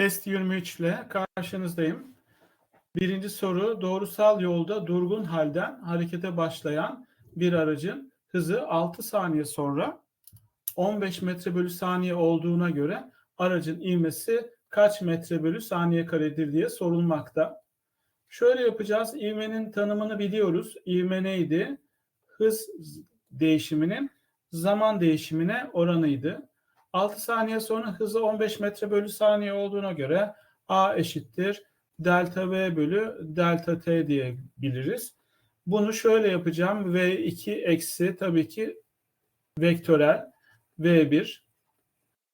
Test 23 ile karşınızdayım. Birinci soru doğrusal yolda durgun halden harekete başlayan bir aracın hızı 6 saniye sonra 15 metre bölü saniye olduğuna göre aracın ivmesi kaç metre bölü saniye karedir diye sorulmakta. Şöyle yapacağız. İvmenin tanımını biliyoruz. İvme neydi? Hız değişiminin zaman değişimine oranıydı. 6 saniye sonra hızı 15 metre bölü saniye olduğuna göre A eşittir delta V bölü delta T diyebiliriz. Bunu şöyle yapacağım. V2 eksi tabii ki vektörel V1.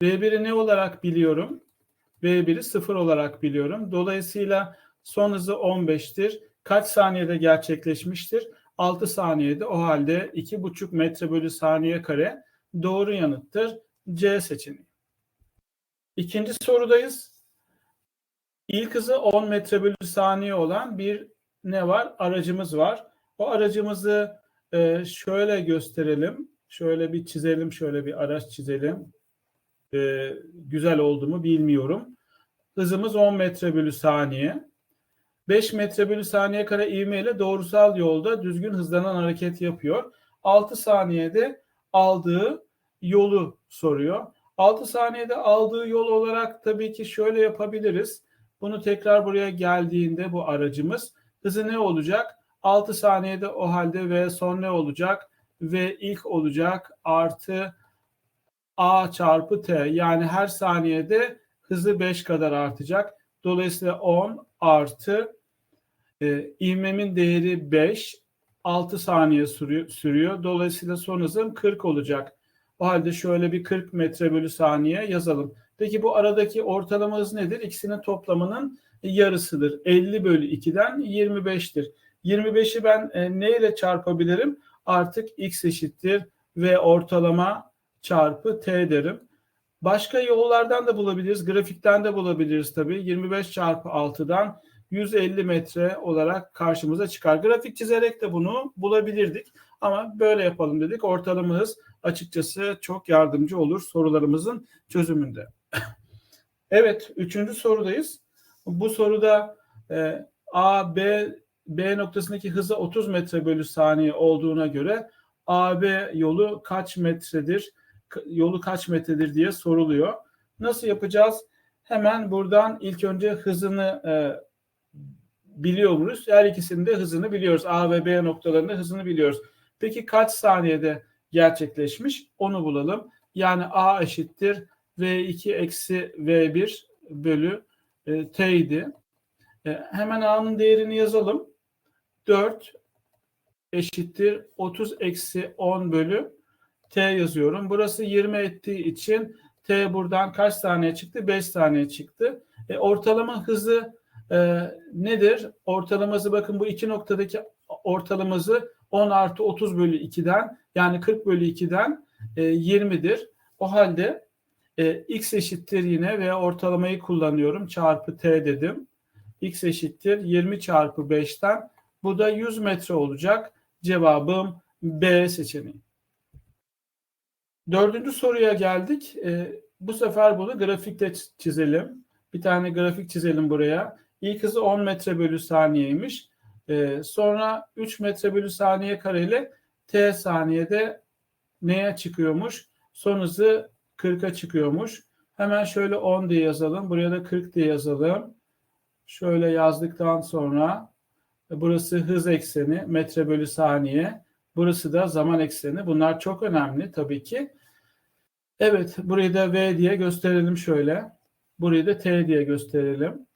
V1'i ne olarak biliyorum? V1'i 0 olarak biliyorum. Dolayısıyla son hızı 15'tir. Kaç saniyede gerçekleşmiştir? 6 saniyede. O halde 2,5 metre bölü saniye kare doğru yanıttır. C seçeneği. İkinci sorudayız. İlk hızı 10 metre bölü saniye olan bir ne var? Aracımız var. O aracımızı e, şöyle gösterelim. Şöyle bir çizelim. Şöyle bir araç çizelim. E, güzel oldu mu bilmiyorum. Hızımız 10 metre bölü saniye. 5 metre bölü saniye kare ivmeyle doğrusal yolda düzgün hızlanan hareket yapıyor. 6 saniyede aldığı yolu soruyor. 6 saniyede aldığı yol olarak tabii ki şöyle yapabiliriz. Bunu tekrar buraya geldiğinde bu aracımız hızı ne olacak? 6 saniyede o halde V son ne olacak? V ilk olacak artı A çarpı T. Yani her saniyede hızı 5 kadar artacak. Dolayısıyla 10 artı e, ivmemin değeri 5 6 saniye sürüyor. Dolayısıyla son hızım 40 olacak. O halde şöyle bir 40 metre bölü saniye yazalım. Peki bu aradaki ortalama hız nedir? İkisinin toplamının yarısıdır. 50 bölü 2'den 25'tir. 25'i ben e, ne çarpabilirim? Artık x eşittir ve ortalama çarpı t derim. Başka yollardan da bulabiliriz. Grafikten de bulabiliriz tabii. 25 çarpı 6'dan 150 metre olarak karşımıza çıkar. Grafik çizerek de bunu bulabilirdik. Ama böyle yapalım dedik. Ortalama hız açıkçası çok yardımcı olur sorularımızın çözümünde. evet, üçüncü sorudayız. Bu soruda e, A, B, B noktasındaki hızı 30 metre bölü saniye olduğuna göre AB yolu kaç metredir, yolu kaç metredir diye soruluyor. Nasıl yapacağız? Hemen buradan ilk önce hızını e, biliyor muyuz? Her ikisinin de hızını biliyoruz. A ve B noktalarında hızını biliyoruz. Peki kaç saniyede gerçekleşmiş? Onu bulalım. Yani A eşittir V2 eksi V1 bölü e, T idi. E, hemen A'nın değerini yazalım. 4 eşittir 30 eksi 10 bölü T yazıyorum. Burası 20 ettiği için T buradan kaç saniye çıktı? 5 saniye çıktı. E, ortalama hızı e, nedir? Ortalaması bakın bu iki noktadaki ortalaması 10 artı 30 bölü 2'den yani 40 bölü 2'den e, 20'dir. O halde e, x eşittir yine ve ortalamayı kullanıyorum. Çarpı t dedim. x eşittir 20 çarpı 5'ten bu da 100 metre olacak. Cevabım B seçeneği. Dördüncü soruya geldik. E, bu sefer bunu grafikte çizelim. Bir tane grafik çizelim buraya. İlk hızı 10 metre bölü saniyeymiş. Ee, sonra 3 metre bölü saniye kareyle t saniyede neye çıkıyormuş? Son hızı 40'a çıkıyormuş. Hemen şöyle 10 diye yazalım. Buraya da 40 diye yazalım. Şöyle yazdıktan sonra burası hız ekseni metre bölü saniye. Burası da zaman ekseni. Bunlar çok önemli tabii ki. Evet burayı da V diye gösterelim şöyle. Burayı da T diye gösterelim.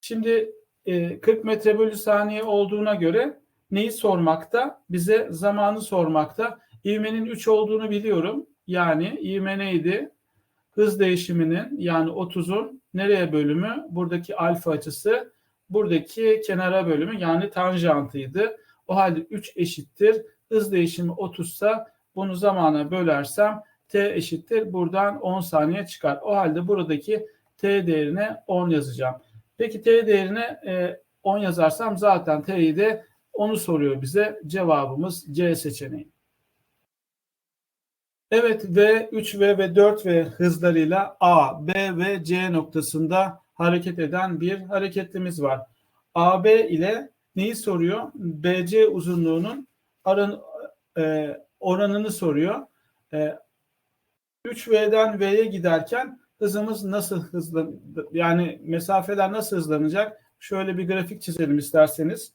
Şimdi 40 e, metre bölü saniye olduğuna göre neyi sormakta? Bize zamanı sormakta. İvmenin 3 olduğunu biliyorum. Yani ivme neydi? Hız değişiminin yani 30'un nereye bölümü? Buradaki alfa açısı buradaki kenara bölümü yani tanjantıydı. O halde 3 eşittir. Hız değişimi 30 ise bunu zamana bölersem t eşittir. Buradan 10 saniye çıkar. O halde buradaki t değerine 10 yazacağım. Peki t değerine e, 10 yazarsam zaten t'yi de onu soruyor bize. Cevabımız C seçeneği. Evet V, 3V ve 4V hızlarıyla A, B ve C noktasında hareket eden bir hareketlimiz var. AB ile neyi soruyor? BC uzunluğunun aran, e, oranını soruyor. E, 3V'den V'ye giderken hızımız nasıl hızlan yani mesafeler nasıl hızlanacak? Şöyle bir grafik çizelim isterseniz.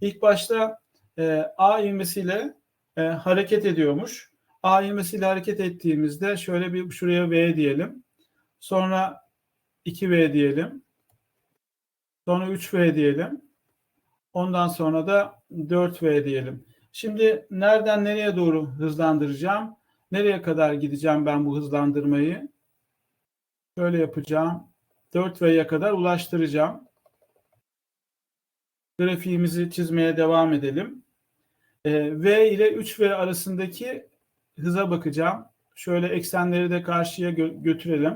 İlk başta e, A ivmesiyle e, hareket ediyormuş. A ivmesiyle hareket ettiğimizde şöyle bir şuraya V diyelim. Sonra 2V diyelim. Sonra 3V diyelim. Ondan sonra da 4V diyelim. Şimdi nereden nereye doğru hızlandıracağım? Nereye kadar gideceğim ben bu hızlandırmayı? Şöyle yapacağım. 4V'ye kadar ulaştıracağım. Grafiğimizi çizmeye devam edelim. Ee, v ile 3V arasındaki hıza bakacağım. Şöyle eksenleri de karşıya gö- götürelim.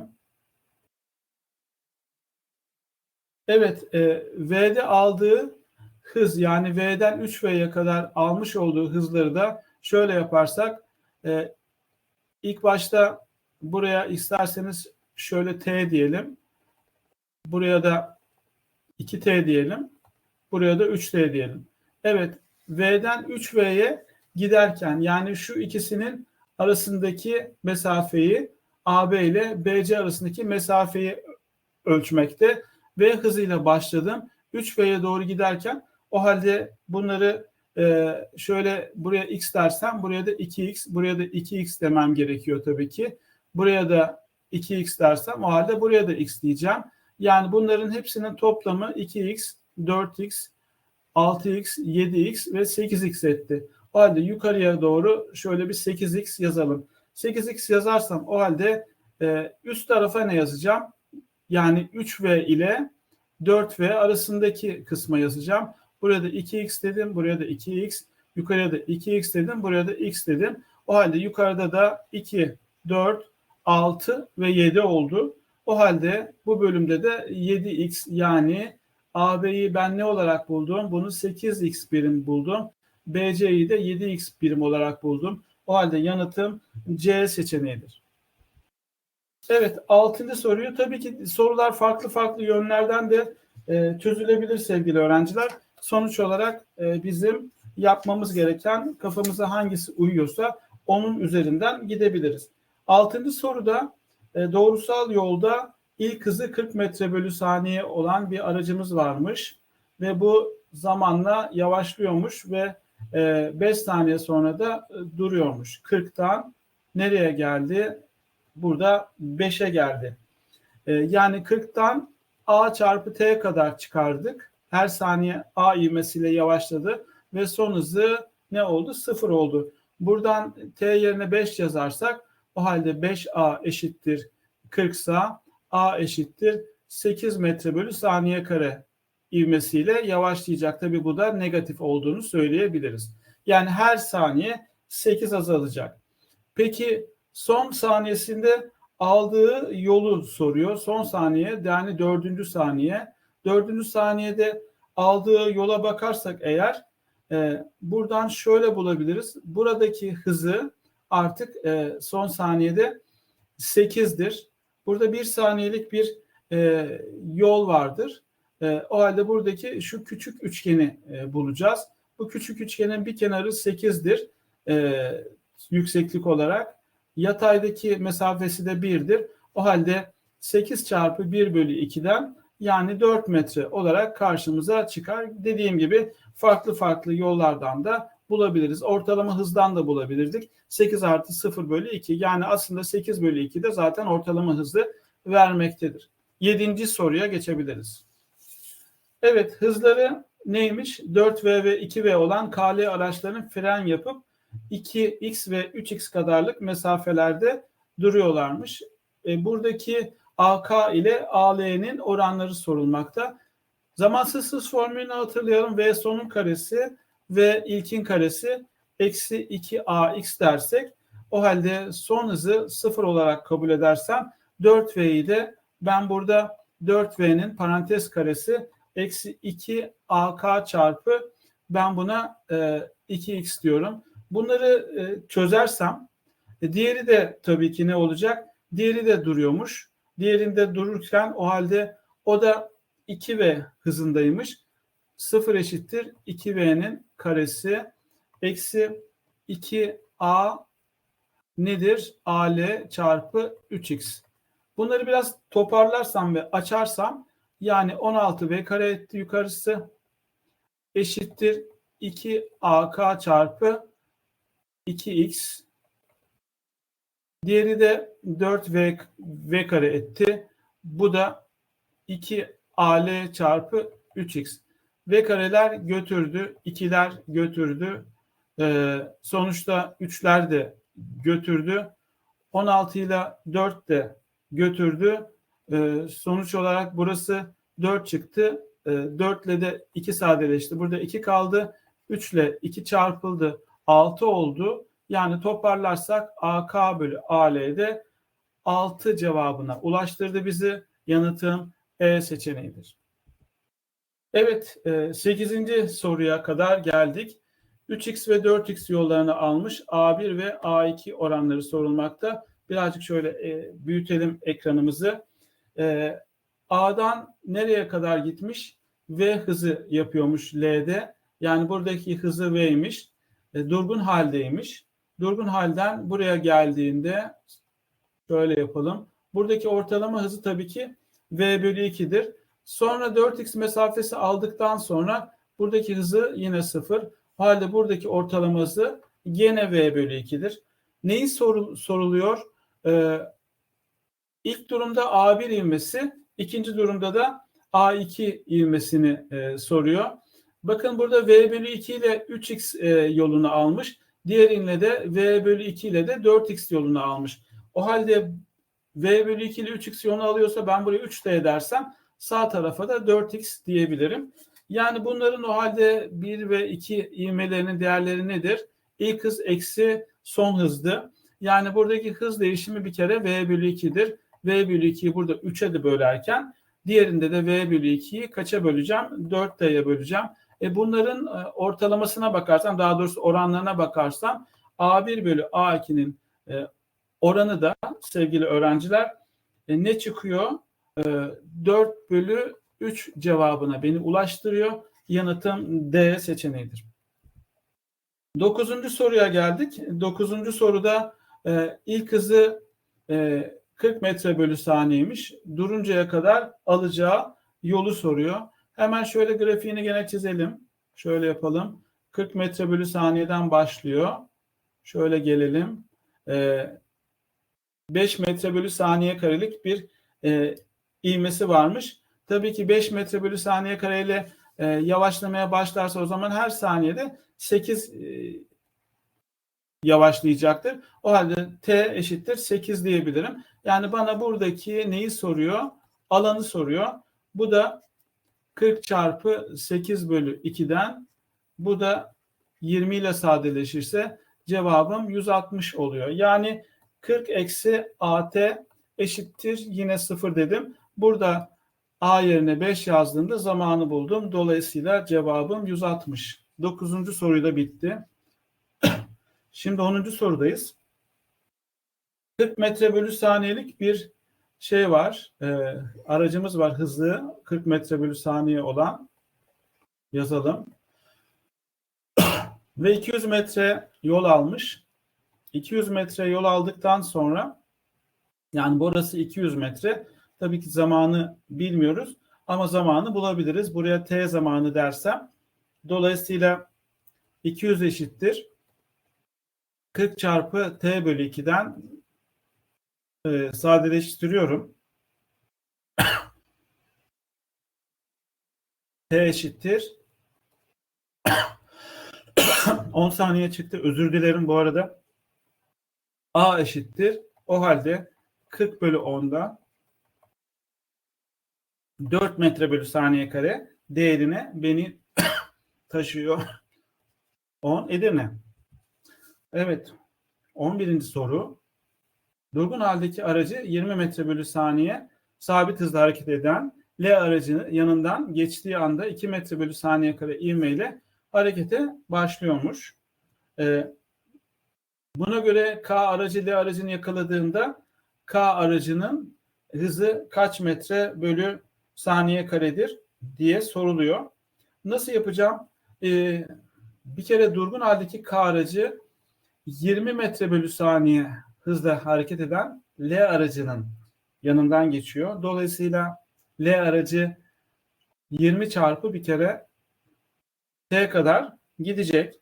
Evet, e, V'de aldığı hız yani V'den 3V'ye kadar almış olduğu hızları da şöyle yaparsak e, ilk başta buraya isterseniz şöyle T diyelim. Buraya da 2T diyelim. Buraya da 3T diyelim. Evet V'den 3V'ye giderken yani şu ikisinin arasındaki mesafeyi AB ile BC arasındaki mesafeyi ölçmekte V hızıyla başladım. 3V'ye doğru giderken o halde bunları e, şöyle buraya x dersem buraya da 2x, buraya da 2x demem gerekiyor tabii ki. Buraya da 2x dersem o halde buraya da x diyeceğim. Yani bunların hepsinin toplamı 2x, 4x, 6x, 7x ve 8x etti. O halde yukarıya doğru şöyle bir 8x yazalım. 8x yazarsam o halde e, üst tarafa ne yazacağım? Yani 3v ile 4v arasındaki kısma yazacağım. Buraya da 2x dedim, buraya da 2x, yukarıya da 2x dedim, buraya da x dedim. O halde yukarıda da 2, 4, 6 ve 7 oldu. O halde bu bölümde de 7x yani AB'yi ben ne olarak buldum? Bunu 8x birim buldum. BC'yi de 7x birim olarak buldum. O halde yanıtım C seçeneğidir. Evet, altıncı soruyu tabii ki sorular farklı farklı yönlerden de e, çözülebilir sevgili öğrenciler. Sonuç olarak e, bizim yapmamız gereken kafamıza hangisi uyuyorsa onun üzerinden gidebiliriz. Altıncı soruda e, doğrusal yolda ilk hızı 40 metre bölü saniye olan bir aracımız varmış ve bu zamanla yavaşlıyormuş ve 5 e, saniye sonra da e, duruyormuş. 40'tan nereye geldi? Burada 5'e geldi. E, yani 40'tan a çarpı t kadar çıkardık. Her saniye a ivmesiyle yavaşladı ve son hızı ne oldu? 0 oldu. Buradan t yerine 5 yazarsak o halde 5a eşittir 40 sa a eşittir 8 metre bölü saniye kare ivmesiyle yavaşlayacak. Tabi bu da negatif olduğunu söyleyebiliriz. Yani her saniye 8 azalacak. Peki son saniyesinde aldığı yolu soruyor. Son saniye yani dördüncü saniye. Dördüncü saniyede aldığı yola bakarsak eğer e, buradan şöyle bulabiliriz. Buradaki hızı artık e, son saniyede 8'dir. Burada bir saniyelik bir e, yol vardır. E, o halde buradaki şu küçük üçgeni e, bulacağız. Bu küçük üçgenin bir kenarı 8'dir e, yükseklik olarak. Yataydaki mesafesi de 1'dir. O halde 8 çarpı 1 bölü 2'den yani 4 metre olarak karşımıza çıkar. Dediğim gibi farklı farklı yollardan da bulabiliriz. Ortalama hızdan da bulabilirdik. 8 artı 0 bölü 2 yani aslında 8 bölü 2 de zaten ortalama hızı vermektedir. Yedinci soruya geçebiliriz. Evet hızları neymiş? 4V ve 2V olan KL araçların fren yapıp 2x ve 3x kadarlık mesafelerde duruyorlarmış. E, buradaki AK ile AL'nin oranları sorulmakta. Zamansız hız formülünü hatırlayalım. V sonun karesi ve ilkin karesi eksi 2AX dersek o halde son hızı sıfır olarak kabul edersem 4V'yi de ben burada 4V'nin parantez karesi eksi 2 AK çarpı ben buna e, 2X diyorum. Bunları e, çözersem E, diğeri de tabii ki ne olacak? Diğeri de duruyormuş. Diğerinde dururken o halde o da 2v hızındaymış. 0 eşittir 2v'nin karesi eksi 2a nedir? al çarpı 3x. Bunları biraz toparlarsam ve açarsam yani 16v kare etti yukarısı eşittir 2ak çarpı 2x. Diğeri de 4v v kare etti. Bu da 2al çarpı 3x. V kareler götürdü, ikiler götürdü. Ee, sonuçta üçler de götürdü. 16 ile 4 de götürdü. Ee, sonuç olarak burası 4 çıktı. Ee, 4 ile de 2 sadeleşti. Burada 2 kaldı. 3 ile 2 çarpıldı. 6 oldu. Yani toparlarsak AK bölü AL'de 6 cevabına ulaştırdı bizi. Yanıtım E seçeneğidir. Evet, 8. soruya kadar geldik. 3x ve 4x yollarını almış A1 ve A2 oranları sorulmakta. Birazcık şöyle e, büyütelim ekranımızı. E, A'dan nereye kadar gitmiş? V hızı yapıyormuş L'de. Yani buradaki hızı V'ymiş. E, durgun haldeymiş. Durgun halden buraya geldiğinde şöyle yapalım. Buradaki ortalama hızı tabii ki V bölü 2'dir. Sonra 4x mesafesi aldıktan sonra buradaki hızı yine 0. O halde buradaki ortalama hızı gene V bölü 2'dir. Neyi sorul soruluyor? Ee, ilk durumda A1 ivmesi, ikinci durumda da A2 ivmesini e, soruyor. Bakın burada V bölü 2 ile 3x e, yolunu almış. Diğerinde de V bölü 2 ile de 4x yolunu almış. O halde V bölü 2 ile 3x yolunu alıyorsa ben buraya 3 d dersem sağ tarafa da 4x diyebilirim. Yani bunların o halde 1 ve 2 ivmelerinin değerleri nedir? İlk hız eksi son hızdı. Yani buradaki hız değişimi bir kere v bölü 2'dir. v bölü 2'yi burada 3'e de bölerken diğerinde de v bölü 2'yi kaça böleceğim? 4t'ye böleceğim. E bunların e, ortalamasına bakarsam daha doğrusu oranlarına bakarsam A1 bölü A2'nin e, oranı da sevgili öğrenciler e, ne çıkıyor? 4 bölü 3 cevabına beni ulaştırıyor. Yanıtım D seçeneğidir. Dokuzuncu soruya geldik. Dokuzuncu soruda e, ilk hızı e, 40 metre bölü saniyeymiş. Duruncaya kadar alacağı yolu soruyor. Hemen şöyle grafiğini gene çizelim. Şöyle yapalım. 40 metre bölü saniyeden başlıyor. Şöyle gelelim. E, 5 metre bölü saniye karelik bir e, ivmesi varmış. Tabii ki 5 metre bölü saniye kareyle e, yavaşlamaya başlarsa o zaman her saniyede 8 e, yavaşlayacaktır. O halde t eşittir 8 diyebilirim. Yani bana buradaki neyi soruyor? Alanı soruyor. Bu da 40 çarpı 8 bölü 2'den bu da 20 ile sadeleşirse cevabım 160 oluyor. Yani 40 eksi at eşittir yine 0 dedim. Burada A yerine 5 yazdığımda zamanı buldum. Dolayısıyla cevabım 160. 9. soruyu da bitti. Şimdi 10. sorudayız. 40 metre bölü saniyelik bir şey var. E, aracımız var hızlı 40 metre bölü saniye olan. Yazalım. Ve 200 metre yol almış. 200 metre yol aldıktan sonra yani burası 200 metre. Tabii ki zamanı bilmiyoruz ama zamanı bulabiliriz. Buraya t zamanı dersem dolayısıyla 200 eşittir 40 çarpı t bölü 2'den e, sadeleştiriyorum. t eşittir 10 saniye çıktı. Özür dilerim bu arada. A eşittir. O halde 40 bölü 10'da 4 metre bölü saniye kare değerine beni taşıyor. 10 Edirne. Evet. 11. soru. Durgun haldeki aracı 20 metre bölü saniye sabit hızla hareket eden L aracının yanından geçtiği anda 2 metre bölü saniye kare ivmeyle harekete başlıyormuş. Ee, Buna göre K aracı L aracını yakaladığında K aracının hızı kaç metre bölü saniye karedir diye soruluyor. Nasıl yapacağım? Ee, bir kere durgun haldeki K aracı 20 metre bölü saniye hızla hareket eden L aracının yanından geçiyor. Dolayısıyla L aracı 20 çarpı bir kere T kadar gidecek.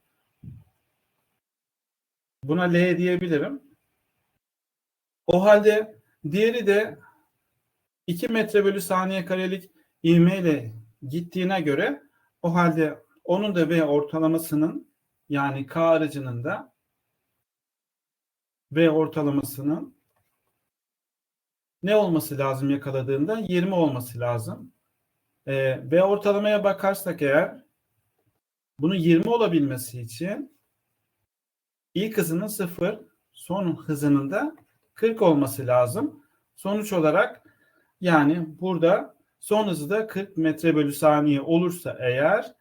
Buna L diyebilirim. O halde diğeri de 2 metre bölü saniye karelik ivmeyle gittiğine göre o halde onun da V ortalamasının yani K aracının da V ortalamasının ne olması lazım yakaladığında 20 olması lazım. Ee, V ortalamaya bakarsak eğer bunun 20 olabilmesi için ilk hızının 0, son hızının da 40 olması lazım. Sonuç olarak yani burada son hızı da 40 metre bölü saniye olursa eğer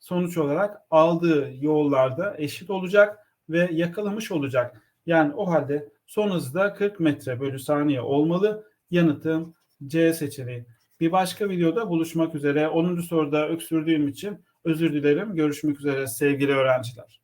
sonuç olarak aldığı yollarda eşit olacak ve yakalamış olacak. Yani o halde son hızı da 40 metre bölü saniye olmalı. Yanıtım C seçeneği. Bir başka videoda buluşmak üzere. 10. soruda öksürdüğüm için özür dilerim. Görüşmek üzere sevgili öğrenciler.